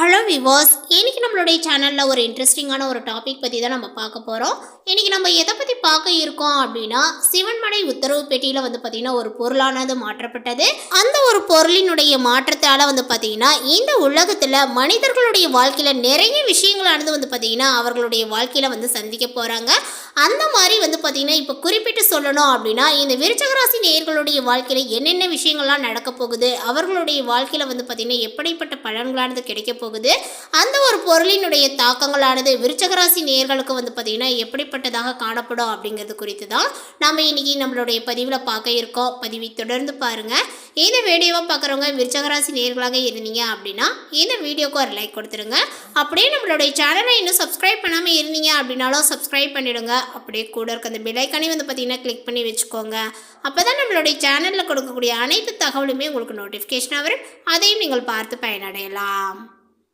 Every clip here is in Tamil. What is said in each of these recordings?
ஹலோ விவாஸ் இன்றைக்கி நம்மளுடைய சேனலில் ஒரு இன்ட்ரெஸ்டிங்கான ஒரு டாபிக் பற்றி தான் நம்ம பார்க்க போகிறோம் இன்னைக்கு நம்ம எதை பற்றி பார்க்க இருக்கோம் அப்படின்னா சிவன்மலை உத்தரவு பெட்டியில் வந்து பார்த்திங்கன்னா ஒரு பொருளானது மாற்றப்பட்டது. அந்த ஒரு பொருளினுடைய மாற்றத்தால் வந்து பார்த்திங்கன்னா இந்த உலகத்தில் மனிதர்களுடைய வாழ்க்கையில் நிறைய விஷயங்களானது வந்து பார்த்திங்கன்னா அவர்களுடைய வாழ்க்கையில் வந்து சந்திக்க போகிறாங்க அந்த மாதிரி வந்து பார்த்திங்கன்னா இப்போ குறிப்பிட்டு சொல்லணும் அப்படின்னா இந்த விருச்சகராசி நேயர்களுடைய வாழ்க்கையில் என்னென்ன விஷயங்கள்லாம் நடக்க போகுது? அவர்களுடைய வாழ்க்கையில் வந்து பார்த்திங்கன்னா எப்படிப்பட்ட பலன்களானது கிடைக்க போகுது? அந்த ஒரு பொருளினுடைய தாக்கங்களானது விருச்சகராசி நேர்களுக்கு வந்து பார்த்திங்கன்னா எப்படிப்பட்டதாக காணப்படும் அப்படிங்கிறது குறித்து தான் நம்ம இன்னைக்கு நம்மளுடைய பதிவில் பார்க்க இருக்கோம். பதிவை தொடர்ந்து பாருங்கள் இந்த வீடியோவை பார்க்குறவங்க விருச்சகராசி நேர்களாக இருந்தீங்க அப்படின்னா இந்த வீடியோக்கு ஒரு லைக் கொடுத்துருங்க. அப்படியே நம்மளுடைய சேனலை இன்னும் சப்ஸ்கிரைப் பண்ணாமல் இருந்தீங்க அப்படின்னாலும் சப்ஸ்கிரைப் பண்ணிவிடுங்க அப்படியே கூட இருக்க அந்த பிலைக்கானே வந்து பார்த்தீங்கன்னா கிளிக் பண்ணி வச்சுக்கோங்க. அப்போ தான் நம்மளுடைய சேனலில் கொடுக்கக்கூடிய அனைத்து தகவலுமே உங்களுக்கு நோட்டிஃபிகேஷன் வரும். அதையும் நீங்கள் பார்த்து பயனடையலாம்.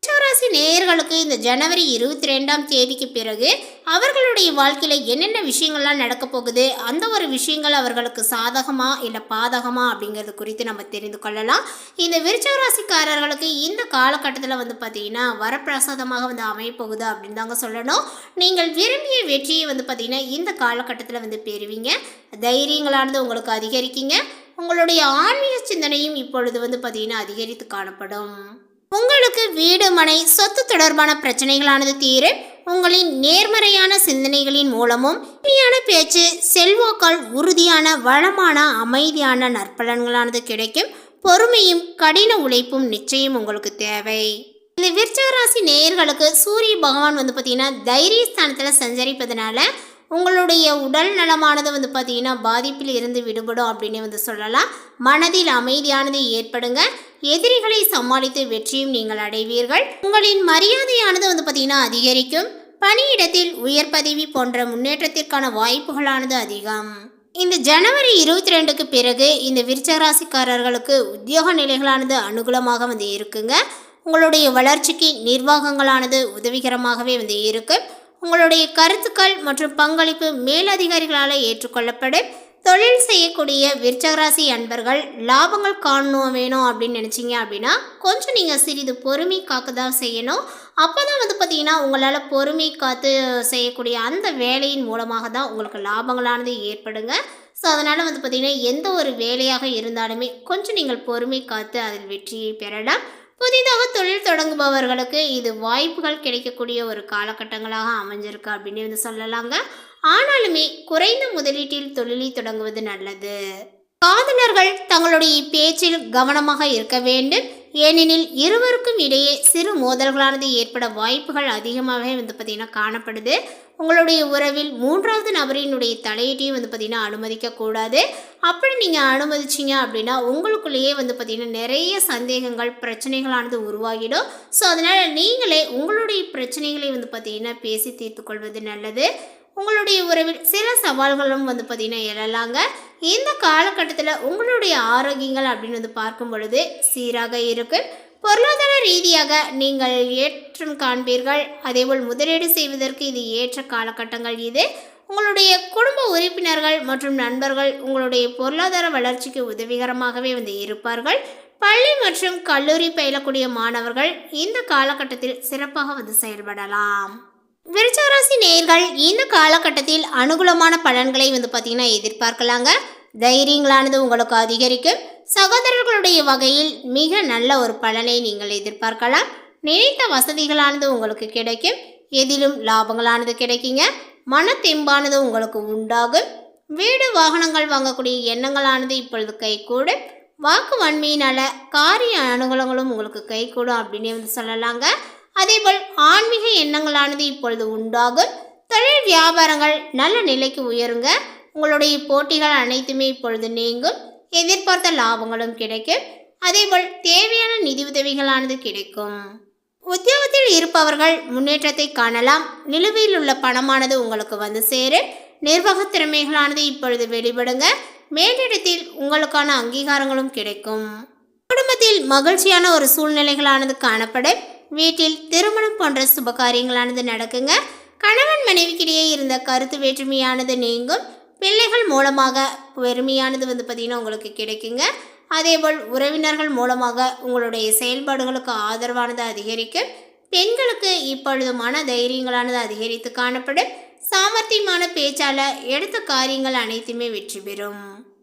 உச்சராசி நேயர்களுக்கு இந்த ஜனவரி இருபத்தி ரெண்டாம் தேதிக்கு பிறகு அவர்களுடைய வாழ்க்கையில் என்னென்ன விஷயங்கள்லாம் நடக்க போகுது? அந்த ஒரு விஷயங்கள் அவர்களுக்கு சாதகமா இல்லை பாதகமா அப்படிங்கிறது குறித்து நம்ம தெரிந்து கொள்ளலாம். இந்த விருச்சகராசிக்காரர்களுக்கு இந்த காலகட்டத்தில் வந்து பார்த்தீங்கன்னா வரப்பிரசாதமாக வந்து அமையப்போகுது அப்படின்னு தாங்க சொல்லணும். நீங்கள் விரும்பிய வெற்றியை வந்து பார்த்தீங்கன்னா இந்த காலகட்டத்தில் வந்து பெறுவீங்க. தைரியங்களானது உங்களுக்கு அதிகரிக்குங்க. உங்களுடைய ஆன்மீக சிந்தனையும் இப்பொழுது வந்து பார்த்தீங்கன்னா அதிகரித்து காணப்படும். உங்களுக்கு வீடு மனை சொத்து தொடர்பான பிரச்சனைகளானது தீர. உங்களின் நேர்மறையான சிந்தனைகளின் மூலமும் இனியான பேச்சு செல்வாக்கால் உறுதியான வளமான அமைதியான நற்பலன்களானது கிடைக்கும். பொறுமையும் கடின உழைப்பும் நிச்சயம் உங்களுக்கு தேவை. இந்த விருச்சகராசி நேயர்களுக்கு சூரிய பகவான் வந்து பார்த்தீங்கன்னா தைரியஸ்தானத்தில் சஞ்சரிப்பதனால உங்களுடைய உடல் நலமானது வந்து பார்த்தீங்கன்னா பாதிப்பில் இருந்து விடுபடும் அப்படின்னு வந்து சொல்லலாம். மனதில் அமைதியானது ஏற்படுங்க. எதிரிகளை சமாளித்து வெற்றியும் நீங்கள் அடைவீர்கள். உங்களின் மரியாதையானது வந்து பார்த்தீங்கன்னா அதிகரிக்கும். பணியிடத்தில் உயர் பதவி போன்ற முன்னேற்றத்திற்கான வாய்ப்புகளானது அதிகம். இந்த ஜனவரி இருபத்தி ரெண்டுக்கு பிறகு இந்த விருச்சகராசிக்காரர்களுக்கு உத்தியோக நிலைகளானது அனுகூலமாக வந்து இருக்குங்க. உங்களுடைய வளர்ச்சிக்கு நிர்வாகங்களானது உதவிகரமாகவே வந்து இருக்கு. உங்களுடைய கருத்துக்கள் மற்றும் பங்களிப்பு மேலதிகாரிகளால் ஏற்றுக்கொள்ளப்படும். தொழில் செய்யக்கூடிய விருச்சகராசி அன்பர்கள் லாபங்கள் காணணும் வேணும் அப்படின்னு நினச்சிங்க அப்படின்னா கொஞ்சம் நீங்கள் சிறிது பொறுமை காக்க தான் செய்யணும். அப்போ தான் வந்து பார்த்திங்கன்னா உங்களால் பொறுமை காத்து செய்யக்கூடிய அந்த வேலையின் மூலமாக தான் உங்களுக்கு லாபங்களானது ஏற்படுங்க. ஸோ அதனால் வந்து பார்த்திங்கன்னா எந்த ஒரு வேலையாக இருந்தாலுமே கொஞ்சம் நீங்கள் பொறுமை காத்து அதில் வெற்றியை பெறலாம். புதிதாக தொழில் தொடங்குபவர்களுக்கு இது வாய்ப்புகள் கிடைக்கக்கூடிய ஒரு காலகட்டங்களாக அமைஞ்சிருக்கு அப்படின்னு வந்து சொல்லலாங்க. ஆனாலுமே குறைந்த முதலீட்டில் தொழிலை தொடங்குவது நல்லது. காதலர்கள் தங்களுடைய பேச்சில் கவனமாக இருக்க வேண்டும். ஏனெனில் இருவருக்கும் இடையே சிறு மோதல்களானது ஏற்பட வாய்ப்புகள் அதிகமாகவே வந்து பார்த்திங்கன்னா காணப்படுது. உங்களுடைய உறவில் மூன்றாவது நபரினுடைய தலையீட்டையும் வந்து பார்த்திங்கன்னா அனுமதிக்கக்கூடாது அப்படி நீங்கள் அனுமதிச்சிங்க அப்படின்னா உங்களுக்குள்ளேயே வந்து பார்த்திங்கன்னா நிறைய சந்தேகங்கள் பிரச்சனைகளானது உருவாகிடும். ஸோ அதனால் நீங்களே உங்களுடைய பிரச்சனைகளை வந்து பார்த்திங்கன்னா பேசி தீர்த்து கொள்வது நல்லது. உங்களுடைய உறவில் சில சவால்களும் வந்து பார்த்திங்கன்னா எழலாங்க. இந்த காலகட்டத்தில் உங்களுடைய ஆரோக்கியங்கள் அப்படின்னு வந்து பார்க்கும் பொழுது சீராக இருக்கு. பொருளாதார ரீதியாக நீங்கள் ஏற்றம் காண்பீர்கள். அதேபோல் முதலீடு செய்வதற்கு இது ஏற்ற காலகட்டங்கள் இது. உங்களுடைய குடும்ப உறுப்பினர்கள் மற்றும் நண்பர்கள் உங்களுடைய பொருளாதார வளர்ச்சிக்கு உதவிகரமாகவே வந்து இருப்பார்கள். பள்ளி மற்றும் கல்லூரி பயிலக்கூடிய மாணவர்கள் இந்த காலகட்டத்தில் சிறப்பாக வந்து செயல்படலாம். விருச்சராசி நேயர்கள் இந்த காலகட்டத்தில் அனுகூலமான பலன்களை வந்து பார்த்தீங்கன்னா எதிர்பார்க்கலாங்க. தைரியங்களானது உங்களுக்கு அதிகரிக்கும். சகோதரர்களுடைய வகையில் மிக நல்ல ஒரு பலனை நீங்கள் எதிர்பார்க்கலாம். நினைத்த வசதிகளானது உங்களுக்கு கிடைக்கும். எதிலும் லாபங்களானது கிடைக்குங்க. மனத்தெம்பானது உங்களுக்கு உண்டாகும். வீடு வாகனங்கள் வாங்கக்கூடிய எண்ணங்களானது இப்பொழுது கைகூடும். வாக்கு வன்மையினால காரிய அனுகூலங்களும் உங்களுக்கு கைகூடும் அப்படின்னு வந்து சொல்லலாங்க. அதேபோல் ஆன்மீக எண்ணங்களானது இப்பொழுது உண்டாகும். தொழில் வியாபாரங்கள் நல்ல நிலைக்கு உயருங்க. உங்களுடைய போட்டிகள் அனைத்துமே இப்பொழுது நீங்கும். எதிர்பார்த்த லாபங்களும் கிடைக்கும். அதேபோல் தேவையான நிதி உதவிகளானது கிடைக்கும். உத்தியோகத்தில் இருப்பவர்கள் முன்னேற்றத்தை காணலாம். நிலுவையில் உள்ள பணமானது உங்களுக்கு வந்து சேரும். நிர்வாக திறமைகளானது இப்பொழுது வெளிப்படுங்க. மேலிடத்தில் உங்களுக்கான அங்கீகாரங்களும் கிடைக்கும். குடும்பத்தில் மகிழ்ச்சியான ஒரு சூழ்நிலைகளானது காணப்படும். வீட்டில் திருமணம் போன்ற சுப காரியங்களானது நடக்குங்க. கணவன் மனைவிக்கிடையே இருந்த கருத்து வேற்றுமையானது நீங்கும். பிள்ளைகள் மூலமாக பெருமையானது வந்து பார்த்திங்கன்னா உங்களுக்கு கிடைக்குங்க. அதேபோல் உறவினர்கள் மூலமாக உங்களுடைய செயல்பாடுகளுக்கு ஆதரவானது அதிகரிக்கும். பெண்களுக்கு இப்பொழுது மன தைரியங்களானது அதிகரித்து காணப்படும். சாமர்த்தியமான பேச்சால் எடுத்த காரியங்கள் அனைத்துமே வெற்றி பெறும்.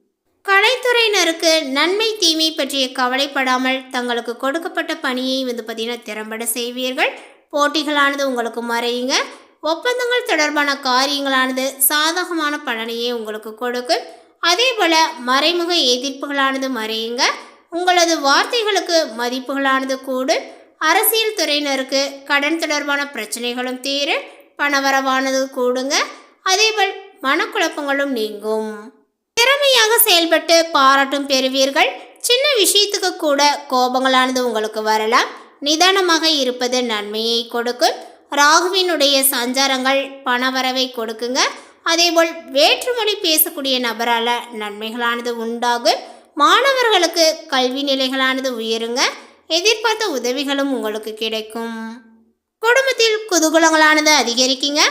கலைத்துறையினருக்கு நன்மை தீமை பற்றிய கவலைப்படாமல் தங்களுக்கு கொடுக்கப்பட்ட பணியை வந்து பார்த்தீங்கன்னா திறம்பட செய்வீர்கள். போட்டிகளானது உங்களுக்கு மறையுங்க. ஒப்பந்தங்கள் தொடர்பான காரியங்களானது சாதகமான பலனையே உங்களுக்கு கொடுக்கும். அதே போல மறைமுக எதிர்ப்புகளானது மறையுங்க. உங்களது வார்த்தைகளுக்கு மதிப்புகளானது கூடும். அரசியல் துறையினருக்கு கடன் தொடர்பான பிரச்சனைகளும் தீர பணவரவானது கூடுங்க. அதேபோல் மனக்குழப்பங்களும் நீங்கும். திறமையாக செயல்பட்டு பாராட்டும் பெறுவீர்கள். சின்ன விஷயத்துக்கு கூட கோபங்களானது உங்களுக்கு வரலாம். நிதானமாக இருப்பது நன்மையை கொடுக்கும். ராகுவினுடைய சஞ்சாரங்கள் பணவரவை கொடுக்குங்க. அதேபோல் வேற்றுமொழி பேசக்கூடிய நபரால் நன்மைகளானது உண்டாகும். மாணவர்களுக்கு கல்வி நிலைகளானது உயருங்க. எதிர்பார்த்த உதவிகளும் உங்களுக்கு கிடைக்கும். குடும்பத்தில் குதூகலங்களானது அதிகரிக்குங்க.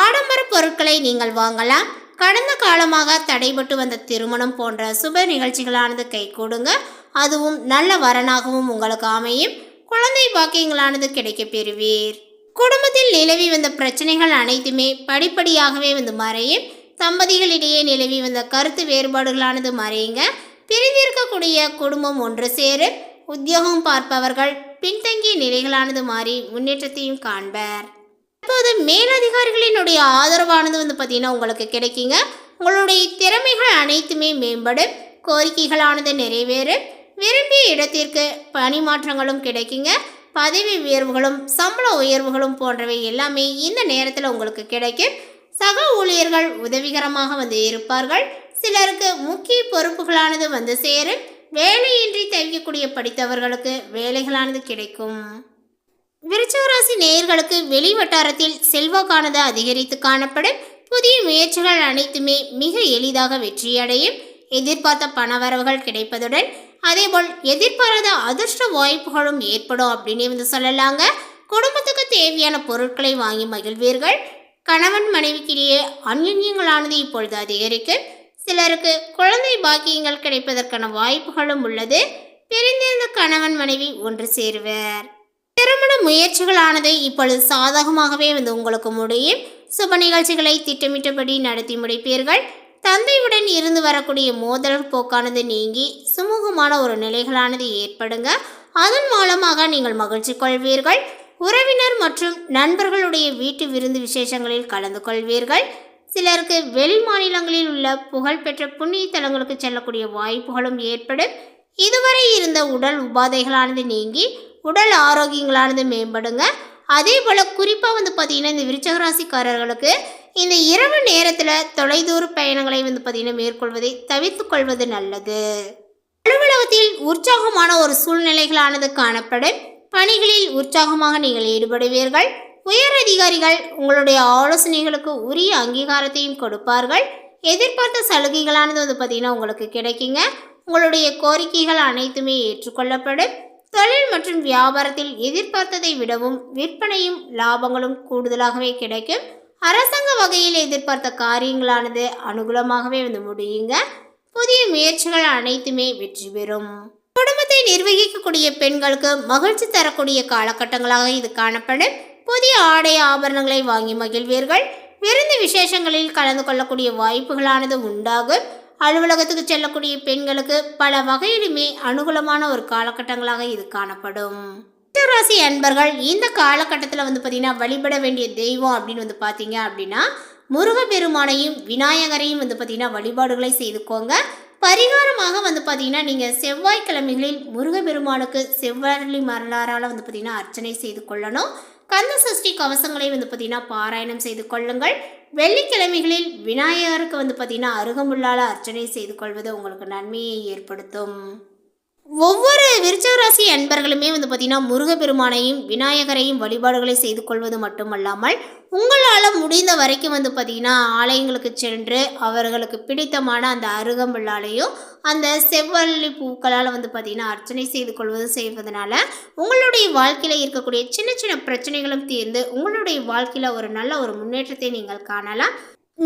ஆடம்பர பொருட்களை நீங்கள் வாங்கலாம். கடந்த காலமாக தடைபட்டு வந்த திருமணம் போன்ற சுப நிகழ்ச்சிகளானது கைகூடுங்க. அதுவும் நல்ல வரனாகவும் உங்களுக்கு அமையும். குழந்தை பாக்கியங்களானது கிடைக்கப் பெறுவீர். குடும்பத்தில் நிலவி வந்த பிரச்சனைகள் அனைத்துமே படிப்படியாகவே வந்து மறையும். தம்பதிகளிடையே நிலவி வந்த கருத்து வேறுபாடுகளானது மறையுங்க. பிரிந்திருக்கக்கூடிய குடும்பம் ஒன்று சேரும் உத்தியோகம் பார்ப்பவர்கள் பின்தங்கிய நிலைகளானது மாறி முன்னேற்றத்தையும் காண்பர். அப்போது மேலதிகாரிகளினுடைய ஆதரவானது வந்து பார்த்தீங்கன்னா உங்களுக்கு கிடைக்குங்க. உங்களுடைய திறமைகள் அனைத்துமே மேம்படும். கோரிக்கைகளானது நிறைவேறும். விரும்பிய இடத்திற்கு பணிமாற்றங்களும் கிடைக்குங்க. பதவி உயர்வுகளும் சம்பள உயர்வுகளும் போன்றவை எல்லாமே இந்த நேரத்தில் உங்களுக்கு கிடைக்கும். சக ஊழியர்கள் உதவிகரமாக வந்து இருப்பார்கள். சிலருக்கு முக்கிய பொறுப்புகளானது வந்து சேரும். வேலையின்றி தவிக்கக்கூடிய படித்தவர்களுக்கு வேலைகளானது கிடைக்கும். விருச்ச நேயர்களுக்கு வெளி வட்டாரத்தில் செல்வாக்கானது அதிகரித்து காணப்படும் புதிய முயற்சிகள் அனைத்துமே மிக எளிதாக வெற்றியடையும். எதிர்பார்த்த பணவரவுகள் கிடைப்பதுடன் அதேபோல் எதிர்பாராத அதிர்ஷ்ட வாய்ப்புகளும் ஏற்படும் அப்படின்னு வந்து சொல்லலாங்க. குடும்பத்துக்கு தேவையான பொருட்களை வாங்கி மகிழ்வீர்கள். கணவன் மனைவிக்கிடையே அந்யுன்யங்களானது இப்பொழுது அதிகரிக்கும். சிலருக்கு குழந்தை பாக்கியங்கள் கிடைப்பதற்கான வாய்ப்புகளும் உள்ளது. பிரிந்திருந்த கணவன் மனைவி ஒன்று சேருவர். திருமண முயற்சிகளானது இப்பொழுது சாதகமாகவே வந்து உங்களுக்கு முடியும். சுப நிகழ்ச்சிகளை திட்டமிட்டபடி நடத்தி முடிப்பீர்கள். தந்தையுடன் இருந்து வரக்கூடிய மோதல் போக்கானது நீங்கி சுமூகமான ஒரு நிலைகளானது ஏற்படுங்க. அதன் மூலமாக நீங்கள் மகிழ்ச்சி கொள்வீர்கள். உறவினர் மற்றும் நண்பர்களுடைய வீட்டு விருந்து விசேஷங்களில் கலந்து கொள்வீர்கள். சிலருக்கு வெளி மாநிலங்களில் உள்ள புகழ்பெற்ற புண்ணிய தலங்களுக்கு செல்லக்கூடிய வாய்ப்புகளும் ஏற்படும். இதுவரை இருந்த உடல் உபாதைகளானது நீங்கி உடல் ஆரோக்கியங்களானது மேம்படுங்க. அதே போல் குறிப்பாக வந்து பார்த்தீங்கன்னா இந்த விருச்சக ராசிக்காரர்களுக்கு இந்த இரவு நேரத்தில் தொலைதூர பயணங்களை வந்து பார்த்தீங்கன்னா மேற்கொள்வதை தவிர்த்து கொள்வது நல்லது. அலுவலகத்தில் உற்சாகமான ஒரு சூழ்நிலைகளானது காணப்படும். பணிகளில் உற்சாகமாக நீங்கள் ஈடுபடுவீர்கள். உயர் அதிகாரிகள் உங்களுடைய ஆலோசனைகளுக்கு உரிய அங்கீகாரத்தையும் கொடுப்பார்கள். எதிர்பார்த்த சலுகைகளானது வந்து பார்த்தீங்கன்னா உங்களுக்கு கிடைக்குங்க. உங்களுடைய கோரிக்கைகள் அனைத்துமே ஏற்றுக்கொள்ளப்படும். தொழில் மற்றும் வியாபாரத்தில் எதிர்பார்த்ததை விடவும் விற்பனையும் லாபங்களும் கூடுதலாகவே கிடைக்கும். அரசாங்க வகையில் எதிர்பார்த்த காரியங்களானது அனுகூலமாகவே வந்து முடியுங்க. புதிய முயற்சிகள் அனைத்துமே வெற்றி பெறும். குடும்பத்தை நிர்வகிக்கக்கூடிய பெண்களுக்கு மகிழ்ச்சி தரக்கூடிய காலகட்டங்களாக இது காணப்படும். புதிய ஆடை ஆபரணங்களை வாங்கி மகிழ்வீர்கள். விருந்து விசேஷங்களில் கலந்து கொள்ளக்கூடிய வாய்ப்புகளானது உண்டாகும். அலுவலகத்துக்கு செல்லக்கூடிய பெண்களுக்கு பல வகையிலுமே அனுகூலமான ஒரு காலகட்டங்களாக இது காணப்படும். ராசி அன்பர்கள் இந்த காலகட்டத்தில் வந்து பார்த்தீங்கன்னா வழிபட வேண்டிய தெய்வம் அப்படின்னு வந்து பார்த்தீங்க அப்படின்னா முருகப்பெருமானையும் விநாயகரையும் வந்து பார்த்தீங்கன்னா வழிபாடுகளை செய்துக்கோங்க. பரிகாரமாக வந்து பார்த்தீங்கன்னா நீங்கள் செவ்வாய்க்கிழமைகளில் முருகப்பெருமானுக்கு செவ்வாய் மரலாரால் வந்து பார்த்தீங்கன்னா அர்ச்சனை செய்து கொள்ளணும். கந்த சஷ்டி கவசங்களை வந்து பார்த்தீங்கன்னா பாராயணம் செய்து கொள்ளுங்கள். வெள்ளிக்கிழமைகளில் விநாயகருக்கு வந்து பார்த்தீங்கன்னா அருகமுள்ளால் அர்ச்சனை செய்து கொள்வது உங்களுக்கு நன்மையை ஏற்படுத்தும். ஒவ்வொரு விருச்சகராசி அன்பர்களுமே வந்து பார்த்தீங்கன்னா முருகப்பெருமானையும் விநாயகரையும் வழிபாடுகளை செய்து கொள்வது மட்டுமல்லாமல் உங்களால் முடிந்த வரைக்கும் வந்து பார்த்தீங்கன்னா ஆலயங்களுக்கு சென்று அவர்களுக்கு பிடித்தமான அந்த அருகம்புல்லாலையும் அந்த செவ்வள்ளி பூக்களால் வந்து பார்த்தீங்கன்னா அர்ச்சனை செய்து கொள்வது செய்வதனால உங்களுடைய வாழ்க்கையில் இருக்கக்கூடிய சின்ன சின்ன பிரச்சனைகளும் தீர்ந்து உங்களுடைய வாழ்க்கையில் ஒரு நல்ல ஒரு முன்னேற்றத்தை நீங்கள் காணலாம்.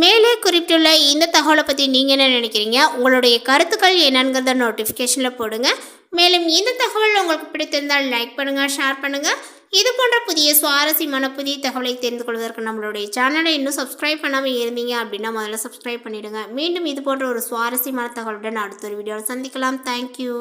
மேலே குறிப்பிட்டுள்ள இந்த தகவலை பற்றி நீங்கள் என்ன நினைக்கிறீங்க? உங்களுடைய கருத்துக்கள் என்னங்கிறத நோட்டிஃபிகேஷனில் போடுங்க. மேலும் இந்த தகவல் உங்களுக்கு பிடித்திருந்தால் லைக் பண்ணுங்கள் ஷேர் பண்ணுங்கள் இது போன்ற புதிய சுவாரஸ்யமான புதிய தகவலை தெரிந்து கொள்வதற்கு நம்மளுடைய சேனலை இன்னும் சப்ஸ்கிரைப் பண்ணாமல் இருந்தீங்க அப்படின்னா முதல்ல சப்ஸ்கிரைப் பண்ணிவிடுங்க மீண்டும் இது போன்ற ஒரு சுவாரஸ்யமான தகவலுடன் அடுத்த ஒரு வீடியோவில் சந்திக்கலாம். தேங்க்யூ